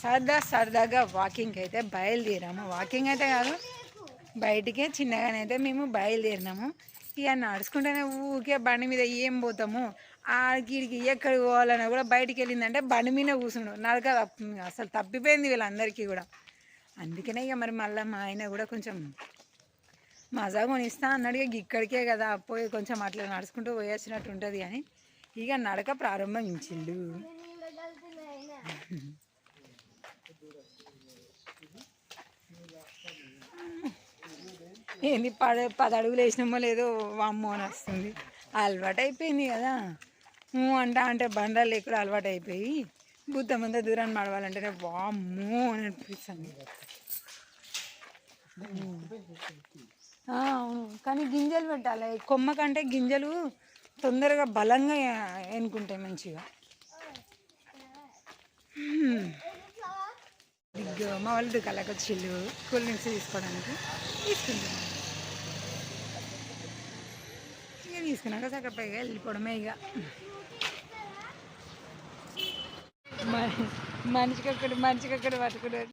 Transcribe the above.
సరదా సరదాగా వాకింగ్ అయితే బయలుదేరాము. వాకింగ్ అయితే కాదు బయటికే చిన్నగానైతే మేము బయలుదేరినాము. ఇక నడుచుకుంటేనే ఊరికే బండి మీద ఏం పోతాము? ఆడికి ఎక్కడికి పోవాలన్నా కూడా బయటికి వెళ్ళిందంటే బండి మీద కూర్చుండు. నడక అసలు తప్పిపోయింది వీళ్ళందరికీ కూడా. అందుకనే ఇక మరి మళ్ళీ మా ఆయన కూడా కొంచెం మజా కొనిస్తా అన్నాడు. ఇక ఇక్కడికే కదా పోయి కొంచెం అట్లా నడుచుకుంటూ పోయేసినట్టు ఉంటుంది అని. ఇక నడక ప్రారంభించిండు ఏంది పద పది అడుగులు వేసినామో లేదో వామ్మో అని వస్తుంది. అలవాటు అయిపోయింది కదా. ఊ అంట అంటే బండలు ఎక్కడ అలవాటు అయిపోయి బుద్ధ ముంద దూరాన్ని మడవాలంటేనే వామ్మో అని అనిపిస్తుంది. అవును. కానీ గింజలు పెట్టాలి. కొమ్మ కంటే గింజలు తొందరగా బలంగా ఎన్నుకుంటాయి మంచిగా. దిగ్గు మా వాళ్ళు దుకాణాలకు వచ్చిళ్ళు కూల్ డ్రింక్స్ తీసుకోవడానికి తీసుకుంటున్నాను ఇక తీసుకున్నాక చక్కపైగా వెళ్ళిపోవడమే ఇక. మ- మనిషికి ఒక్కడు మనిషికి ఒక్కడు పట్టుకున్నాడు